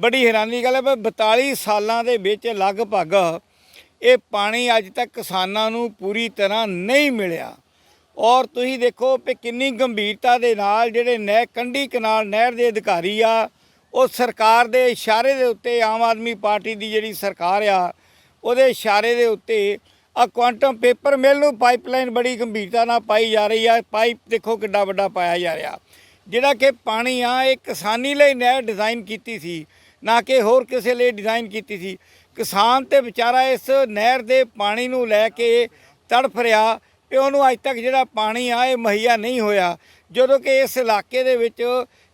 ਬੜੀ ਹੈਰਾਨੀ ਗੱਲ ਹੈ ਵੀ 42 ਸਾਲਾਂ ਦੇ ਵਿੱਚ ਲਗਭਗ ਇਹ ਪਾਣੀ ਅੱਜ ਤੱਕ ਕਿਸਾਨਾਂ ਨੂੰ ਪੂਰੀ ਤਰ੍ਹਾਂ ਨਹੀਂ ਮਿਲਿਆ। ਔਰ ਤੁਸੀਂ ਦੇਖੋ ਕਿ ਕਿੰਨੀ ਗੰਭੀਰਤਾ ਦੇ ਨਾਲ ਜਿਹੜੇ ਨਹਿ ਕੰਢੀ ਕਨਾਲ ਨਹਿਰ ਦੇ ਅਧਿਕਾਰੀ ਆ, ਉਹ ਸਰਕਾਰ ਦੇ ਇਸ਼ਾਰੇ ਦੇ ਉੱਤੇ ਆਮ ਆਦਮੀ ਪਾਰਟੀ ਦੀ ਜਿਹੜੀ ਸਰਕਾਰ ਆ, ਉਹਦੇ ਇਸ਼ਾਰੇ ਦੇ ਉੱਤੇ ਆ ਕੁਆਂਟਮ ਪੇਪਰ ਮਿਲ ਨੂੰ ਪਾਈਪਲਾਈਨ ਬੜੀ ਗੰਭੀਰਤਾ ਨਾਲ ਪਾਈ ਜਾ ਰਹੀ ਆ, ਪਾਈਪ ਦੇਖੋ ਕਿੱਡਾ ਵੱਡਾ ਪਾਇਆ ਜਾ ਰਿਹਾ। ਜਿਹੜਾ ਕਿ ਪਾਣੀ ਆ, ਇਹ ਕਿਸਾਨੀ ਲਈ ਨਹਿਰ ਡਿਜ਼ਾਈਨ ਕੀਤੀ ਸੀ। ਨਾ ਕਿ ਹੋਰ ਕਿਸੇ ਲਈ ਡਿਜ਼ਾਈਨ ਕੀਤੀ ਸੀ। ਕਿਸਾਨ ਤੇ ਵਿਚਾਰਾ ਇਸ ਨਹਿਰ ਦੇ ਪਾਣੀ ਨੂੰ ਲੈ ਕੇ ਤੜਫ ਰਿਹਾ ਕਿ ਉਹਨੂੰ ਅੱਜ ਤੱਕ ਜਿਹੜਾ ਪਾਣੀ ਆ, ਇਹ ਮੁਹੱਈਆ ਨਹੀਂ ਹੋਇਆ। ਜਦੋਂ ਕਿ ਇਸ ਇਲਾਕੇ ਦੇ ਵਿੱਚ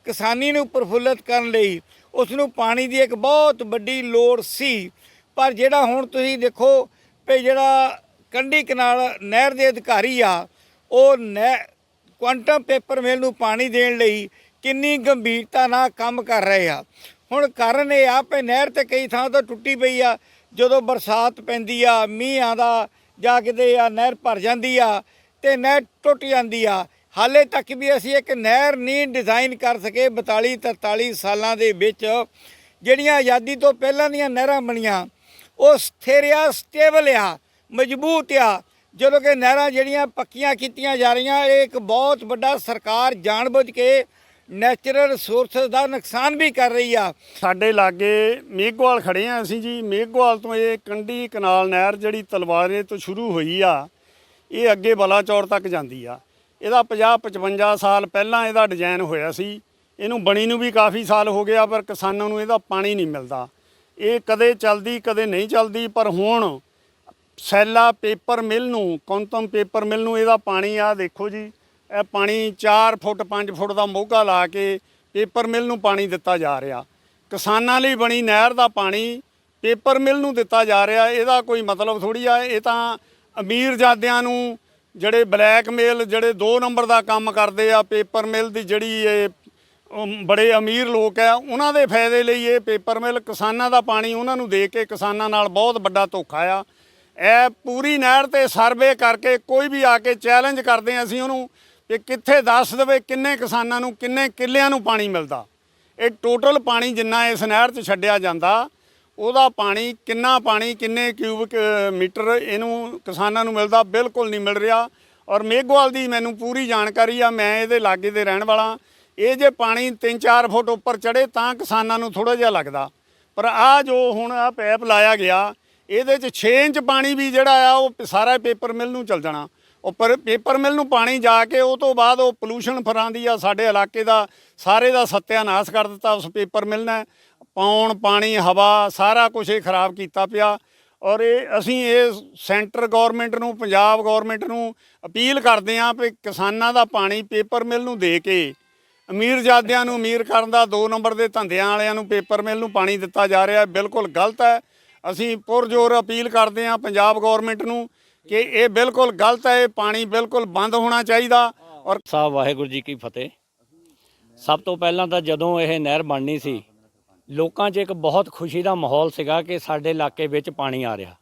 ਕਿਸਾਨੀ ਨੂੰ ਪ੍ਰਫੁੱਲਤ ਕਰਨ ਲਈ ਉਸ ਨੂੰ ਪਾਣੀ ਦੀ ਇੱਕ ਬਹੁਤ ਵੱਡੀ ਲੋੜ ਸੀ। ਪਰ ਜਿਹੜਾ ਹੁਣ ਤੁਸੀਂ ਦੇਖੋ ਵੀ ਜਿਹੜਾ ਕੰਢੀ ਕਨਾਲ ਨਹਿਰ ਦੇ ਅਧਿਕਾਰੀ ਆ, ਉਹ ਨਹਿ, ਕੁਆਂਟਮ ਪੇਪਰ ਮਿਲ ਨੂੰ ਪਾਣੀ ਦੇਣ ਲਈ ਕਿੰਨੀ ਗੰਭੀਰਤਾ ਨਾਲ ਕੰਮ ਕਰ ਰਹੇ ਆ। ਹੁਣ ਕਾਰਨ ਇਹ ਆ ਕਿ ਨਹਿਰ ਤੇ ਕਈ ਥਾਂ ਤੋਂ ਟੁੱਟੀ ਪਈ ਆ, ਜਦੋਂ ਬਰਸਾਤ ਪੈਂਦੀ ਆ, ਮੀਂਹ ਆਂਦਾ ਜਾਂ ਕਿਤੇ ਆ ਨਹਿਰ ਭਰ ਜਾਂਦੀ ਆ, ਤੇ ਨਹਿਰ ਟੁੱਟ ਜਾਂਦੀ ਆ। ਹਾਲੇ ਤੱਕ ਵੀ ਅਸੀਂ ਇੱਕ ਨਹਿਰ ਨਹੀਂ ਡਿਜ਼ਾਈਨ ਕਰ ਸਕੇ 42 43 ਸਾਲਾਂ ਦੇ ਵਿੱਚ। ਜਿਹੜੀਆਂ ਆਜ਼ਾਦੀ ਤੋਂ ਪਹਿਲਾਂ ਦੀਆਂ ਨਹਿਰਾਂ ਬਣੀਆਂ, ਉਹ ਸਥਿਰ ਆ, ਸਟੇਬਲ ਆ, ਮਜ਼ਬੂਤ ਆ। ਜਦੋਂ ਕਿ ਨਹਿਰਾਂ ਜਿਹੜੀਆਂ ਪੱਕੀਆਂ ਕੀਤੀਆਂ ਜਾ ਰਹੀਆਂ, ਇਹ ਇੱਕ ਬਹੁਤ ਵੱਡਾ ਸਰਕਾਰ ਜਾਣਬੁੱਝ ਕੇ ਨੈਚੁਰਲ ਰਿਸੋਰਸਸ ਦਾ ਨੁਕਸਾਨ ਵੀ ਕਰ ਰਹੀ ਆ। ਸਾਡੇ ਲਾਗੇ ਮੇਘਵਾਲ ਖੜੇ ਆ ਅਸੀਂ ਜੀ। ਮੇਘਵਾਲ ਤੋਂ ਇਹ ਕੰਢੀ ਕਨਾਲ ਨਹਿਰ ਜਿਹੜੀ ਤਲਵਾਰੇ ਤੋਂ ਸ਼ੁਰੂ ਹੋਈ ਆ, ਇਹ ਅੱਗੇ ਬਲਾਚੌਰ ਤੱਕ ਜਾਂਦੀ ਆ। ਇਹਦਾ 50 55 ਸਾਲ ਪਹਿਲਾਂ ਇਹਦਾ ਡਿਜ਼ਾਈਨ ਹੋਇਆ ਸੀ। ਇਹਨੂੰ ਬਣੀ ਨੂੰ ਵੀ ਕਾਫੀ ਸਾਲ ਹੋ ਗਿਆ, ਪਰ ਕਿਸਾਨਾਂ ਨੂੰ ਇਹਦਾ ਪਾਣੀ ਨਹੀਂ ਮਿਲਦਾ। ਇਹ ਕਦੇ ਚੱਲਦੀ, ਕਦੇ ਨਹੀਂ ਚੱਲਦੀ, ਪਰ ਹੁਣ ਸੈਲਾ ਪੇਪਰ ਮਿਲ ਨੂੰ ਕੌਂਤਮ ਪੇਪਰ ਮਿਲ ਨੂੰ ਇਹਦਾ ਪਾਣੀ ਆ। ਦੇਖੋ ਜੀ ਇਹ ਪਾਣੀ 4 ਫੁੱਟ 5 ਫੁੱਟ ਦਾ ਮੋਗਾ ਲਾ ਕੇ ਪੇਪਰ ਮਿਲ ਨੂੰ ਪਾਣੀ ਦਿੱਤਾ ਜਾ ਰਿਹਾ। ਕਿਸਾਨਾਂ ਲਈ ਬਣੀ ਨਹਿਰ ਦਾ ਪਾਣੀ ਪੇਪਰ ਮਿਲ ਨੂੰ ਦਿੱਤਾ ਜਾ ਰਿਹਾ। ਇਹਦਾ ਕੋਈ ਮਤਲਬ ਥੋੜੀ ਆ, ਇਹ ਤਾਂ ਅਮੀਰ ਜਾਦਿਆਂ ਨੂੰ ਜਿਹੜੇ ਬਲੈਕਮੇਲ ਜਿਹੜੇ 2 ਨੰਬਰ ਦਾ ਕੰਮ ਕਰਦੇ ਆ ਪੇਪਰ ਮਿਲ ਦੀ ਜਿਹੜੀ ਇਹ ਬੜੇ ਅਮੀਰ ਲੋਕ ਆ, ਉਹਨਾਂ ਦੇ ਫਾਇਦੇ ਲਈ ਇਹ ਪੇਪਰ ਮਿਲ, ਕਿਸਾਨਾਂ ਦਾ ਪਾਣੀ ਉਹਨਾਂ ਨੂੰ ਦੇ ਕੇ ਕਿਸਾਨਾਂ ਨਾਲ ਬਹੁਤ ਵੱਡਾ ਧੋਖਾ ਆ। ਇਹ ਪੂਰੀ ਨਹਿਰ ਤੇ ਸਰਵੇ ਕਰਕੇ ਕੋਈ ਵੀ ਆ ਕੇ ਚੈਲੰਜ ਕਰਦੇ ਆ, ਅਸੀਂ ਉਹਨੂੰ ਕਿ ਕਿੱਥੇ ਦੱਸ ਦੇਵੇ ਕਿੰਨੇ ਕਿਸਾਨਾਂ ਨੂੰ, ਕਿੰਨੇ ਕਿੱਲਿਆਂ ਨੂੰ ਪਾਣੀ ਮਿਲਦਾ? ਇਹ ਟੋਟਲ ਪਾਣੀ ਜਿੰਨਾ ਇਸ ਨਹਿਰ 'ਚ ਛੱਡਿਆ ਜਾਂਦਾ, ਉਹਦਾ ਪਾਣੀ ਕਿੰਨਾ ਪਾਣੀ, ਕਿੰਨੇ ਕਿਊਬਿਕ ਮੀਟਰ ਇਹਨੂੰ ਕਿਸਾਨਾਂ ਨੂੰ ਮਿਲਦਾ? ਬਿਲਕੁਲ ਨਹੀਂ ਮਿਲ ਰਿਹਾ। ਔਰ ਮੇਘਵਾਲ ਦੀ ਮੈਨੂੰ ਪੂਰੀ ਜਾਣਕਾਰੀ ਆ, ਮੈਂ ਇਹਦੇ ਲਾਗੇ ਦੇ ਰਹਿਣ ਵਾਲਾ। ਇਹ ਜੇ ਪਾਣੀ 3-4 ਫੁੱਟ ਉੱਪਰ ਚੜੇ ਤਾਂ ਕਿਸਾਨਾਂ ਨੂੰ ਥੋੜਾ ਜਿਹਾ ਲੱਗਦਾ। ਪਰ ਆ ਜੋ ਹੁਣ ਆ ਪੈਪ ਲਾਇਆ ਗਿਆ, ਇਹਦੇ 'ਚ 6 ਇੰਚ ਪਾਣੀ ਵੀ ਜਿਹੜਾ ਆ, ਉਹ ਸਾਰਾ ਪੇਪਰ ਮਿਲ ਨੂੰ ਚਲ ਜਾਣਾ। ਉੱਪਰ ਪੇਪਰ ਮਿਲ ਨੂੰ ਪਾਣੀ ਜਾ ਕੇ, ਉਹ ਤੋਂ ਬਾਅਦ ਉਹ ਪੋਲੂਸ਼ਨ ਫਰਾਂਦੀ ਆ ਸਾਡੇ ਇਲਾਕੇ ਦਾ, ਸਾਰੇ ਦਾ ਸੱਤਿਆਨਾਸ਼ ਕਰ ਦਿੱਤਾ ਉਸ ਪੇਪਰ ਮਿਲ ਨੇ ਪੌਣ, ਪਾਣੀ, ਹਵਾ, ਸਾਰਾ ਕੁਝ ਇਹ ਖਰਾਬ ਕੀਤਾ ਪਿਆ। ਔਰ ਇਹ ਅਸੀਂ ਇਹ ਸੈਂਟਰ ਗਵਰਨਮੈਂਟ ਨੂੰ, ਪੰਜਾਬ ਗਵਰਨਮੈਂਟ ਨੂੰ ਅਪੀਲ ਕਰਦੇ ਹਾਂ ਵੀ ਕਿਸਾਨਾਂ ਦਾ ਪਾਣੀ ਪੇਪਰ ਮਿਲ ਨੂੰ ਦੇ ਕੇ ਅਮੀਰਜ਼ਾਦਿਆਂ ਨੂੰ ਅਮੀਰ ਕਰਨ ਦਾ ਦੋ ਨੰਬਰ ਦੇ ਧੰਦਿਆਂ ਵਾਲਿਆਂ ਨੂੰ ਪੇਪਰ ਮਿਲ ਨੂੰ ਪਾਣੀ ਦਿੱਤਾ ਜਾ ਰਿਹਾ ਬਿਲਕੁਲ ਗਲਤ ਹੈ। ਅਸੀਂ ਪੁਰਜੋਰ ਅਪੀਲ ਕਰਦੇ ਹਾਂ ਪੰਜਾਬ ਗਵਰਨਮੈਂਟ ਨੂੰ ਕਿ ਇਹ ਬਿਲਕੁਲ ਗਲਤ ਹੈ ਇਹ ਪਾਣੀ ਬਿਲਕੁਲ ਬੰਦ ਹੋਣਾ ਚਾਹੀਦਾ ਔਰ ਸਾਹਿਬ ਵਾਹਿਗੁਰੂ ਜੀ ਕੀ ਫਤਿਹ। ਸਭ ਤੋਂ ਪਹਿਲਾਂ ਤਾਂ ਜਦੋਂ ਇਹ ਨਹਿਰ ਬਣਨੀ ਸੀ ਲੋਕਾਂ 'ਚ ਇੱਕ ਬਹੁਤ ਖੁਸ਼ੀ ਦਾ ਮਾਹੌਲ ਸੀਗਾ ਕਿ ਸਾਡੇ ਇਲਾਕੇ ਵਿੱਚ ਪਾਣੀ ਆ ਰਿਹਾ।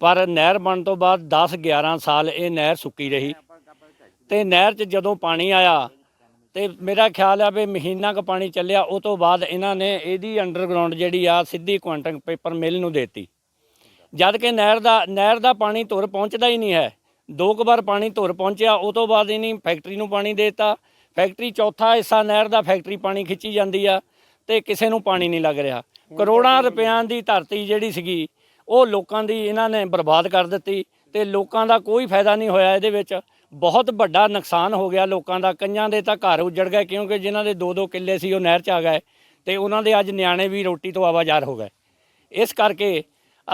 ਪਰ ਨਹਿਰ ਬਣਨ ਤੋਂ ਬਾਅਦ 10 11 ਸਾਲ ਇਹ ਨਹਿਰ ਸੁੱਕੀ ਰਹੀ ਤੇ ਨਹਿਰ 'ਚ ਜਦੋਂ ਪਾਣੀ ਆਇਆ ਤੇ ਮੇਰਾ ਖਿਆਲ ਆ ਵੀ ਮਹੀਨਾ ਕੁ ਪਾਣੀ ਚੱਲਿਆ ਉਹ ਤੋਂ ਬਾਅਦ ਇਹਨਾਂ ਨੇ ਇਹਦੀ ਅੰਡਰਗਰਾਉਂਡ ਜਿਹੜੀ ਆ ਸਿੱਧੀ ਕੁਆਂਟਮ ਪੇਪਰ ਮਿਲ ਨੂੰ ਦੇਤੀ। ਜਦ ਕਿ ਨਹਿਰ ਦਾ ਨਹਿਰ ਦਾ ਪਾਣੀ ਧੁਰ ਪਹੁੰਚਦਾ ਹੀ ਨਹੀਂ ਹੈ। ਦੋ ਕੁ ਵਾਰ ਪਾਣੀ ਧੁਰ ਪਹੁੰਚਿਆ ਉਹ ਤੋਂ ਬਾਅਦ ਇਹਨੀ ਫੈਕਟਰੀ ਨੂੰ ਪਾਣੀ ਦੇਤਾ। ਫੈਕਟਰੀ ਚੌਥਾ ਹਿੱਸਾ ਨਹਿਰ ਦਾ ਫੈਕਟਰੀ ਪਾਣੀ ਖਿੱਚੀ ਜਾਂਦੀ ਆ ਤੇ ਕਿਸੇ ਨੂੰ ਪਾਣੀ ਨਹੀਂ ਲੱਗ ਰਿਹਾ। ਕਰੋੜਾਂ ਰੁਪਇਆਂ ਦੀ ਧਰਤੀ ਜਿਹੜੀ ਸੀਗੀ ਉਹ ਲੋਕਾਂ ਦੀ ਇਹਨਾਂ ਨੇ ਬਰਬਾਦ ਕਰ ਦਿੱਤੀ ਤੇ ਲੋਕਾਂ ਦਾ ਕੋਈ ਫਾਇਦਾ ਨਹੀਂ ਹੋਇਆ ਇਹਦੇ ਵਿੱਚ। ਬਹੁਤ ਵੱਡਾ ਨੁਕਸਾਨ ਹੋ ਗਿਆ ਲੋਕਾਂ ਦਾ। ਕਈਆਂ ਦੇ ਤਾਂ ਘਰ ਉੱਜੜ ਗਏ ਕਿਉਂਕਿ ਜਿਨ੍ਹਾਂ ਦੇ ਦੋ ਦੋ ਕਿੱਲੇ ਸੀ ਉਹ ਨਹਿਰ 'ਚ ਆ ਗਏ ਤੇ ਉਹਨਾਂ ਦੇ ਅੱਜ ਨਿਆਣੇ ਵੀ ਰੋਟੀ ਤੋਂ ਆਵਾਜ਼ਾਰ ਹੋ ਗਏ। ਇਸ ਕਰਕੇ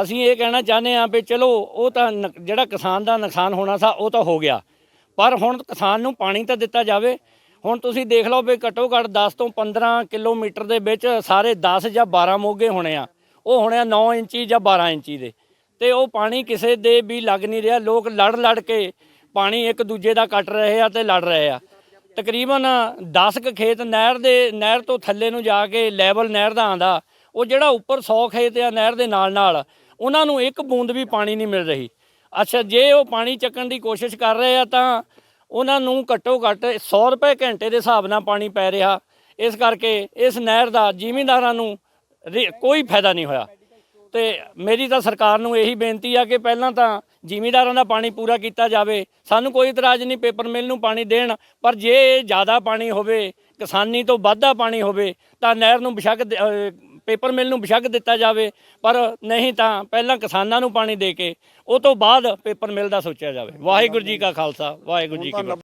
ਅਸੀਂ ਇਹ ਕਹਿਣਾ ਚਾਹੁੰਦੇ ਹਾਂ ਵੀ ਚਲੋ, ਉਹ ਤਾਂ ਨੁਕ- ਜਿਹੜਾ ਕਿਸਾਨ ਦਾ ਨੁਕਸਾਨ ਹੋਣਾ ਸੀ ਉਹ ਤਾਂ ਹੋ ਗਿਆ। ਪਰ ਹੁਣ ਕਿਸਾਨ ਨੂੰ ਪਾਣੀ ਤਾਂ ਦਿੱਤਾ ਜਾਵੇ। ਹੁਣ ਤੁਸੀਂ ਦੇਖ ਲਓ ਵੀ ਘੱਟੋ ਘੱਟ 10 ਤੋਂ 15 ਕਿਲੋਮੀਟਰ ਦੇ ਵਿੱਚ ਸਾਰੇ 10 ਜਾਂ 12 ਮੋਗੇ ਹੋਣੇ ਆ। ਉਹ ਹੋਣੇ ਆ 9 ਇੰਚੀ ਜਾਂ 12 ਇੰਚੀ ਦੇ। ਤੇ ਉਹ ਪਾਣੀ ਕਿਸੇ ਦੇ ਵੀ ਲੱਗ ਨਹੀਂ ਰਿਹਾ। ਲੋਕ ਲੜ ਲੜ ਕੇ ਪਾਣੀ ਇੱਕ ਦੂਜੇ ਦਾ ਕੱਟ ਰਹੇ ਆ ਤੇ ਲੜ ਰਹੇ ਆ। ਤਕਰੀਬਨ 10 ਕੁ ਖੇਤ ਨਹਿਰ ਦੇ, ਨਹਿਰ ਤੋਂ ਥੱਲੇ ਨੂੰ ਜਾ ਕੇ ਲੈਵਲ ਨਹਿਰ ਦਾ ਆਂਦਾ ਉਹ ਜਿਹੜਾ ਉੱਪਰ 100 ਖੇਤ ਆ ਨਹਿਰ ਦੇ ਨਾਲ ਨਾਲ, ਉਹਨਾਂ ਨੂੰ ਇੱਕ ਬੂੰਦ ਵੀ ਪਾਣੀ ਨਹੀਂ ਮਿਲ ਰਹੀ। ਅੱਛਾ, ਜੇ ਉਹ ਪਾਣੀ ਚੱਕਣ ਦੀ ਕੋਸ਼ਿਸ਼ ਕਰ ਰਹੇ ਆ ਤਾਂ ਉਹਨਾਂ ਨੂੰ ਘੱਟੋ ਘੱਟ 100 ਰੁਪਏ ਘੰਟੇ ਦੇ ਹਿਸਾਬ ਨਾਲ ਪਾਣੀ ਪੈ ਰਿਹਾ। ਇਸ ਕਰਕੇ ਇਸ ਨਹਿਰ ਦਾ ਜ਼ਿਮੀਂਦਾਰਾਂ ਨੂੰ ਰੇ- ਕੋਈ ਫਾਇਦਾ ਨਹੀਂ ਹੋਇਆ। ਤੇ ਮੇਰੀ ਤਾਂ ਸਰਕਾਰ ਨੂੰ ਇਹੀ ਬੇਨਤੀ ਆ ਕਿ ਪਹਿਲਾਂ ਤਾਂ ਜ਼ਿਮੀਂਦਾਰਾਂ ਦਾ ਪਾਣੀ ਪੂਰਾ ਕੀਤਾ ਜਾਵੇ। ਸਾਨੂੰ ਕੋਈ ਇਤਰਾਜ਼ ਨਹੀਂ, ਪੇਪਰ ਮਿਲ ਨੂੰ ਪਾਣੀ ਦੇਣ, ਪਰ ਜੇ ਜ਼ਿਆਦਾ ਪਾਣੀ ਹੋਵੇ, ਕਿਸਾਨੀ ਤੋਂ ਵਾਧਾ ਪਾਣੀ ਹੋਵੇ, ਤਾਂ ਨਹਿਰ ਨੂੰ ਬਿਸ਼ੱਕ ਪੇਪਰ ਮਿਲ ਨੂੰ ਬਿਸ਼ੱਕ ਦਿੱਤਾ ਜਾਵੇ ਪਰ ਨਹੀਂ ਤਾਂ ਪਹਿਲਾਂ ਕਿਸਾਨਾਂ ਨੂੰ ਪਾਣੀ ਦੇ ਕੇ ਉਹ ਤੋਂ ਬਾਅਦ ਪੇਪਰ ਮਿਲ ਦਾ ਸੋਚਿਆ ਜਾਵੇ। ਵਾਹਿਗੁਰੂ ਜੀ ਕਾ ਖਾਲਸਾ ਵਾਹਿਗੁਰੂ ਜੀ ਕੀ ਫਤਿਹ।